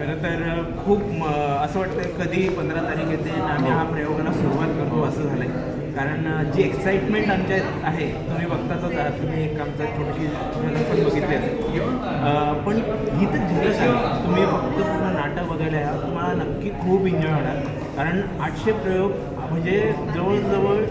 खरं तर खूप असं वाटतं कधी पंधरा तारीख येते आणि आम्ही हा प्रयोगाला सुरुवात करतो असं झालं आहे कारण जी एक्साइटमेंट आमच्यात आहे तुम्ही बघताच आहात तुम्ही एक आमचा छोटीशी झलक पण बघितली असेल. पण ही तर झलक आहे तुम्ही फक्त पूर्ण नाटक बघायला या. तुम्हाला नक्की खूप एन्जॉय होणार. कारण आठशे प्रयोग म्हणजे जवळजवळ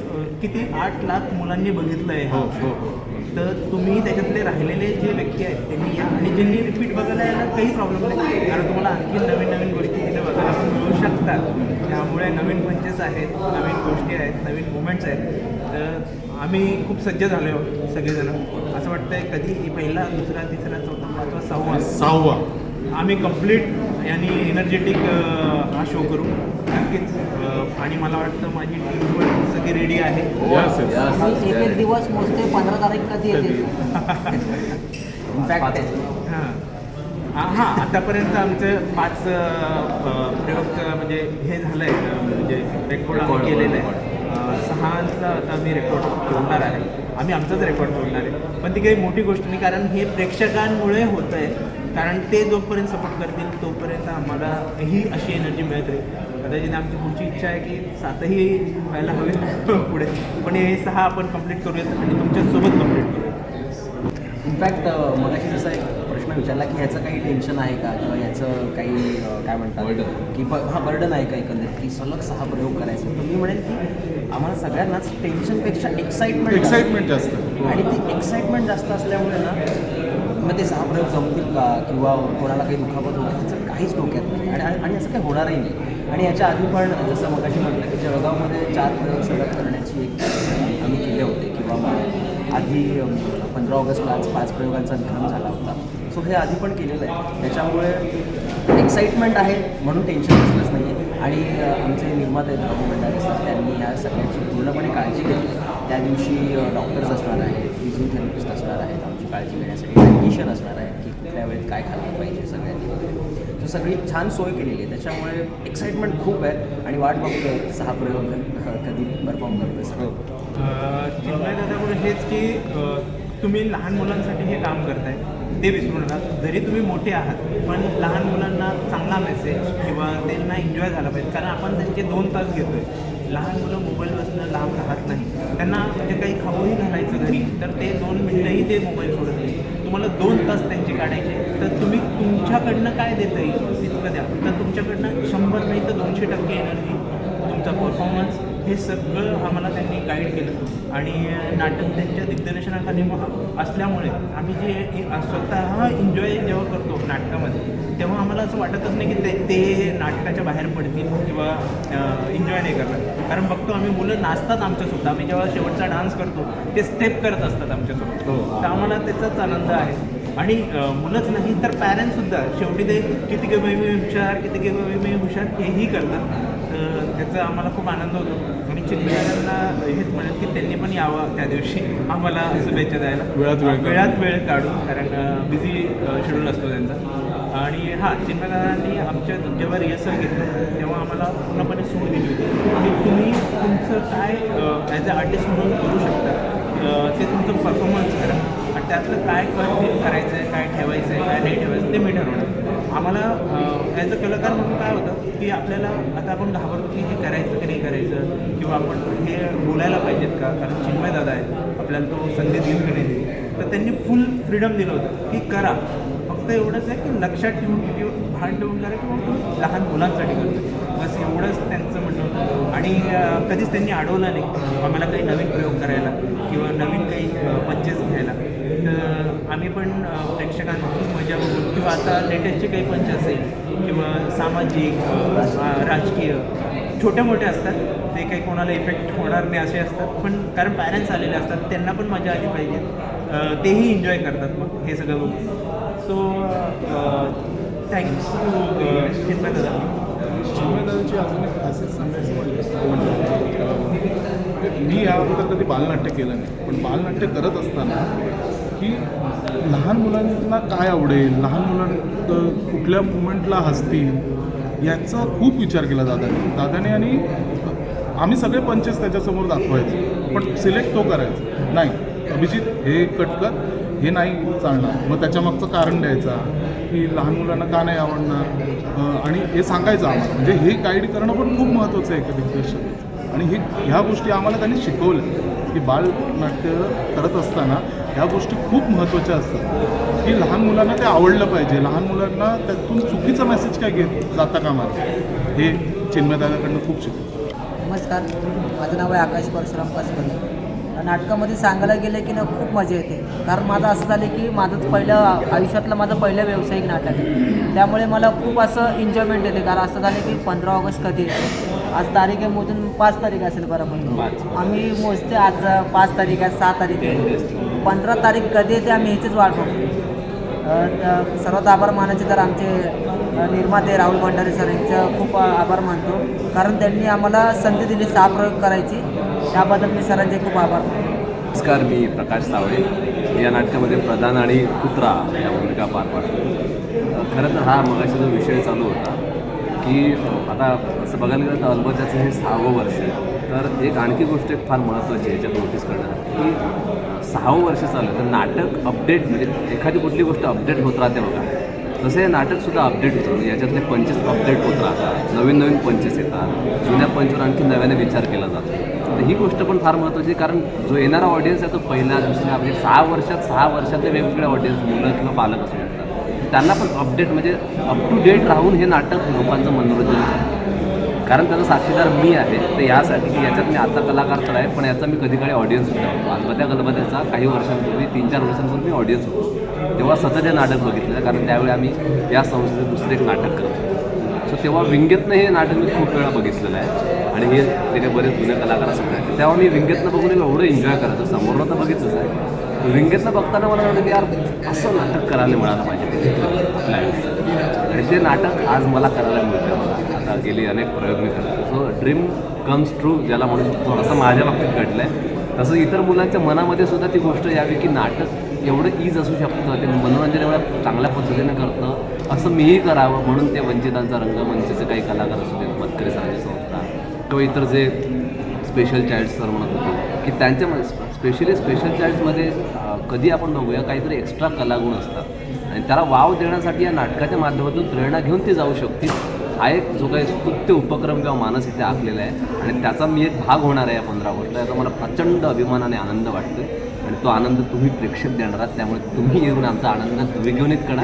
किती? आठ लाख मुलांनी बघितलं आहे हो हो. हो. तर तुम्ही त्याच्यातले राहिलेले जे व्यक्ती आहेत त्यांनी या. आणि ज्यांनी रिपीट बघायला यायला काही प्रॉब्लेम नाही. कारण तुम्हाला आणखी नवीन नवीन गोष्टी तिथे बघायला पण मिळू शकतात. त्यामुळे नवीन पंचेस आहेत नवीन गोष्टी आहेत नवीन मुमेंट्स आहेत. तर आम्ही खूप सज्ज झालो हो, सगळेजण. असं वाटतंय कधी पहिला दुसरा तिसरा चौथा पाचवा सहावा? सहावा. आम्ही कंप्लीट आणि एनर्जेटिक हा शो करू. नक्कीच आणि मला वाटतं माझी टीम पण सगळी रेडी आहे. एक एक दिवस मोजते पंधरा तारीख कधी येते? इनफॅक्ट हां. हां हां आतापर्यंत आमचं पाच प्रयोग म्हणजे हे झालं आहे म्हणजे रेकॉर्ड आम्ही केलेलं आहे. सहाचा आता मी रेकॉर्ड तोडणार आहे. आम्ही आमचाच रेकॉर्ड तोडणार आहे. पण ती काही मोठी गोष्ट नाही कारण हे प्रेक्षकांमुळे होतं आहे कारण ते जोपर्यंत सपोर्ट करतील तोपर्यंत आम्हाला ही अशी एनर्जी मिळत राहील. कदाचित आमची पुढची इच्छा आहे की सातही व्हायला हवे पुढे. पण हे सहा आपण कंप्लीट करूयात आणि तुमच्यासोबत कंप्लीट करूयात. इनफॅक्ट मगाशी जसा एक प्रश्न विचारला की ह्याचं काही टेन्शन आहे का? किंवा याचं काही काय म्हणतात? की ब हा बर्डन आहे का एकंदरीत? की सलग सहा प्रयोग करायचे. तर मी म्हणेन की आम्हाला सगळ्यांनाच टेन्शनपेक्षा एक्साइटमेंट एक्साइटमेंट जास्त. आणि ती एक्साइटमेंट जास्त असल्यामुळे ना मग ते प्रयोग जमतील का? किंवा कोणाला काही दुखापत होईल ह्याचं काहीच डोक्यात नाही. आणि आणि असं काही होणारही नाही. आणि याच्या आधी पण जसं मगाशी म्हटलं की जळगावमध्ये चार प्रयोग सलग करण्याची एक आम्ही केले होते. किंवा मग आधी पंधरा ऑगस्टला आज पाच प्रयोगांचा विक्रम झाला होता. सो हे आधी पण केलेलं आहे. त्याच्यामुळे एक्साइटमेंट आहे. म्हणून टेन्शन असलंच नाही आहे आणि आमचे निर्माते आहेत बाबू भंडारे सर त्यांनी या सगळ्याची पूर्णपणे काळजी घेतली. त्या दिवशी डॉक्टर्स असणार आहेत फिजिओथेरपिस्ट असणार आहेत आमची काळजी घेण्यासाठी डायटिशियन असणार आहेत की कुठल्या वेळेत काय खाल्लं पाहिजे सगळ्यांनी वगैरे. तर सगळी छान सोय केलेली आहे. त्याच्यामुळे एक्साइटमेंट खूप आहे. आणि वाट बघतोय सहा प्रयोग कधी परफॉर्म करतोय सगळं. हेच की तुम्ही लहान मुलांसाठी हे काम करताय ते विसरू नका. जरी तुम्ही मोठे आहात पण लहान मुलांना चांगला मेसेज किंवा त्यांना एन्जॉय झाला पाहिजे. कारण आपण त्यांचे दोन तास घेतोय. लहान मुलं मोबाईलपासून लांब राहत नाही. त्यांना म्हणजे काही खाऊही घालायचं घरी तर ते दोन मिनटंही ते मोबाईल सोडत नाही. तुम्हाला दोन तास त्यांचे काढायचे तर तुम्ही तुमच्याकडनं काय देता येईल? तितकं द्या. तर तुमच्याकडनं शंभर नाही तर दोनशे टक्के एनर्जी तुमचा परफॉर्मन्स हे सगळं आम्हाला त्यांनी गाईड केलं. आणि नाटक त्यांच्या दिग्दर्शनाखाली मग असल्यामुळे आम्ही जे स्वतः एन्जॉय जेव्हा करतो नाटकामध्ये तेव्हा आम्हाला असं वाटतच नाही की ते ते नाटकाच्या बाहेर पडतील किंवा एन्जॉय नाही करणार. कारण बघतो आम्ही मुलं नाचतात आमच्यासोबत. आम्ही जेव्हा शेवटचा डान्स करतो ते स्टेप करत असतात आमच्यासोबत. हो. तर आम्हाला त्याचाच आनंद आहे. आणि मुलंच नाही तर पॅरेंट्ससुद्धा शेवटी ते किती काही मी हुशार किती काही मी हुशार हेही करतात. त्याचा आम्हाला खूप आनंद होतो. आणि चित्रकारांना हेच म्हणत की त्यांनी पण यावं त्या दिवशी. आम्हाला शुभेच्छा द्यायला. वेळात वेळ. वेळात वेळ काढून कारण बिझी शेड्यूल असतो त्यांचा. आणि हां चिन्मयदारांनी आमच्या जेव्हा रिहर्सल घेतलं तेव्हा आम्हाला पूर्णपणे सूट दिली होती. आणि तुम्ही तुमचं काय ॲज अ आर्टिस्ट म्हणून करू शकता ते तुमचं परफॉर्मन्स करा. आणि त्यातलं काय कट करायचं आहे काय ठेवायचं आहे काय नाही ठेवायचं ते मी ठरवणार. आम्हाला ॲज अ कलाकार म्हणून काय होतं की आपल्याला आता आपण घाबरतो की हे करायचं की नाही करायचं किंवा आपण हे बोलायला पाहिजेत का? कारण चिन्मय दादा आहे आपल्याला तो संधी देईल की नाही देईल तर त्यांनी फुल फ्रीडम दिलं होतं की करा. फक्त एवढंच आहे की लक्षात ठेवून किंवा भान ठेवून करा किंवा लहान मुलांसाठी करतो बस एवढंच त्यांचं म्हणणं होतं. आणि कधीच त्यांनी अडवलं नाही आम्हाला काही नवीन प्रयोग करायला किंवा नवीन काही पंचेस घ्यायला. तर आम्ही पण प्रेक्षकांना किंवा आता लेटेस्टचे काही पंच असेल किंवा सामाजिक राजकीय छोटे मोठे असतात ते काही कोणाला इफेक्ट होणार नाही असे असतात. पण कारण पॅरेंट्स आलेले असतात त्यांना पण मजा आली पाहिजे. तेही एन्जॉय करतात मग हे सगळं बघून. सो थँक्स टू चिन्मय दादा. चिन्मयदादांची अजून एक खासियत सांगायचं मी या अगोदर कधी बालनाट्य केलं नाही. पण बालनाट्य करत असताना की लहान मुलांना काय आवडेल? लहान मुलां कुठल्या मुमेंटला हसतील? याचा खूप विचार केला दादाने. दादाने आणि आम्ही सगळे पंचेस त्याच्यासमोर दाखवायचे. पण सिलेक्ट तो करायचा. नाही अभिजित हे कटकर हे नाही चालणार. मग त्याच्यामागचं कारण द्यायचा की लहान मुलांना का नाही आवडणार? आणि हे सांगायचं आम्हाला. म्हणजे हे गाईड करणं पण खूप महत्त्वाचं आहे एका दिग्दर्शक. आणि हे ह्या गोष्टी आम्हाला त्यांनी शिकवल्या. की बालनाट्य करत असताना ह्या गोष्टी खूप महत्त्वाच्या असतात. की लहान मुलांना ते आवडलं पाहिजे. लहान मुलांना त्यातून चुकीचा मेसेज काय घेत जाता कामा हे चिन्मयदादाकडनं खूप शिकतो नमस्कार. माझं नाव आहे आकाश परशुराम पाचपल्ले नाटकामध्ये सांगायला गेलं की ना खूप मजा येते. कारण माझं असं झालं की माझंच पहिलं आयुष्यातलं माझं पहिलं व्यावसायिक नाटक आहे. त्यामुळे मला खूप असं एन्जॉयमेंट येते. कारण असं झालं की पंधरा ऑगस्ट कधी आज तारीख आहे मोजून पाच तारीख असेल बरोबर पाच. आम्ही मोजते आज पाच तारीख आहे सहा तारीख आहे. पंधरा तारीख कधी येते आम्ही ह्याचीच वाट बघतो. सर्वात आभार मानायचे तर आमचे निर्माते राहुल भंडारे सर यांचं खूप आभार मानतो. कारण त्यांनी आम्हाला संधी दिली सहा प्रयोग करायची. त्याबद्दल मी सरांचे खूप आभार मानतो. नमस्कार मी प्रकाश सावळे. या नाटकामध्ये प्रधान आणि कुत्रा या भूमिका पार पाडतो. खरं तर हा मगाशी जो विषय चालू होता. की आता असं बघायला गेलं तर अलबत्याचं हे सहावं वर्ष आहे. तर एक आणखी गोष्ट एक फार महत्त्वाची आहे याच्यात नोटीस करणं की सहावं वर्ष चालू आहे तर नाटक अपडेट म्हणजे एखादी कुठली गोष्ट अपडेट होत राहते बघा. तसं हे नाटकसुद्धा अपडेट होतं म्हणजे याच्यातले पंचेस अपडेट होत राहतात. नवीन नवीन पंचेस येतात. जुन्या पंचवर आणखी नव्याने विचार केला जातो. तर ही गोष्ट पण फार महत्त्वाची आहे कारण जो येणारा ऑडियन्स आहे तो पहिल्या दुसऱ्या म्हणजे सहा वर्षात सहा वर्षातले वेगवेगळे ऑडियन्स मुलं किंवा पालक असू त्यांना पण अपडेट म्हणजे अप टू डेट राहून हे नाटक लोकांचं मनोरंजन करतं कारण त्याचा साक्षीदार मी आहे तर यासाठी की याच्यात मी आता कलाकार तर आहे पण याचा मी कधी काळी ऑडियन्स होतो अलबत्या गलबत्याचा काही वर्षांपूर्वी तीन चार वर्षांपूर्वी मी ऑडियन्स होतो. तेव्हा सतत हे नाटक बघितलं कारण त्यावेळी आम्ही या संस्थेचं दुसरं एक नाटक करत होतो. सो तेव्हा विंगेतनं हे नाटक मी खूप वेळा बघितलेलं आहे. आणि हे जे बरेच जुने कलाकार असतात तेव्हा मी विंगेतनं बघून एवढं एन्जॉय करायचं समोरनं तर बघितलंच आहे. विंगेतनं बघताना मला वाटतं की यार असं नाटक करायला मिळालं पाहिजे. ते आपल्या आणि ते नाटक आज मला करायला मिळतं मला आता गेली अनेक प्रयोग मी करतो सो ड्रीम कम्स ट्रू ज्याला म्हणू शकतो असं माझ्या बाबतीत घडलं आहे तसं इतर मुलांच्या मनामध्ये सुद्धा ती गोष्ट यावी की नाटक एवढं ईज असू शकतं ते मनोरंजन एवढ्या चांगल्या पद्धतीने करतं असं मीही करावं म्हणून ते वंचितांचा रंगमंचचे काही कलाकार असू दे मतकरी सरांची संस्था किंवा इतर जे स्पेशल चाइल्ड सर म्हणत होते की त्यांच्या स्पेशली स्पेशल चाइल्ड्समध्ये अं, कधी आपण बघूया काहीतरी एक्स्ट्रा कलागुण असतात. आणि त्याला वाव देण्यासाठी या नाटकाच्या माध्यमातून प्रेरणा घेऊन ते जाऊ शकतील हा एक जो काही स्तुत्य उपक्रम किंवा मानस इथे आखलेला आहे. आणि त्याचा मी एक भाग होणार आहे या पंधरा वर्ष याचा मला प्रचंड अभिमान आणि आनंद वाटतो आणि तो आनंद तुम्ही प्रेक्षक देणार आहात. त्यामुळे तुम्ही येऊन आमचा आनंद द्विगुणित करा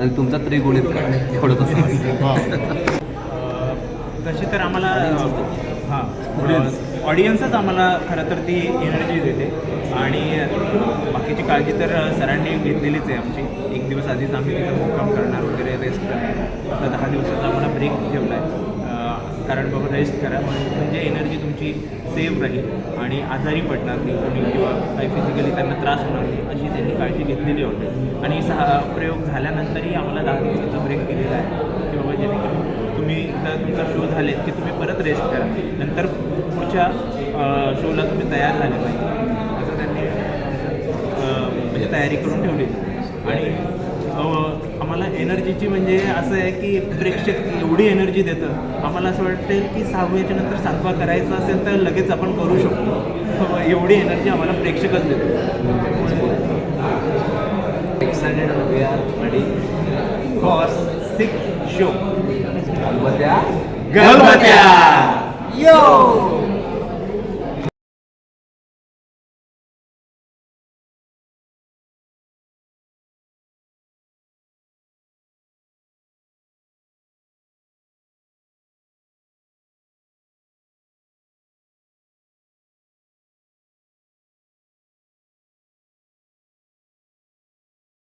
आणि तुमचा त्रिगुणित करा एवढं कसं तर आम्हाला हां. ऑडियन्सच आम्हाला खरं तर ती एनर्जी देते. आणि बाकीची काळजी तर सरांनी घेतलेलीच आहे आमची. एक दिवस आधीच आम्ही तिथं मुक्काम करणार वगैरे रेस्ट करणार आता दहा दिवसाचा आम्हाला ब्रेक ठेवला आहे कारण बाबा रेस्ट करा. म्हणजे एनर्जी तुमची सेफ राहील. आणि आजारी पडणार नाही कोणी किंवा काही फिजिकली त्यांना त्रास होणार नाही अशी त्यांनी काळजी घेतलेली होती आणि सहा प्रयोग झाल्यानंतरही आम्हाला दहा दिवसाचा ब्रेक दिलेला आहे. की बाबा जेणेकरून तुम्ही तर तुमचा शो झाले की तुम्ही परत रेस्ट करा. नंतर पुढच्या शोला तुम्ही तयार झाले पाहिजे. असं त्यांनी म्हणजे तयारी करून ठेवली. आणि आम्हाला एनर्जीची म्हणजे असं आहे की प्रेक्षक एवढी एनर्जी देतं आम्हाला असं वाटतं की सहाव्याच्या नंतर सातवा करायचा असेल तर लगेच आपण करू शकतो. एवढी एनर्जी आम्हाला प्रेक्षकच देतो excited we are ready for six show Albatya Ganpatya. Yo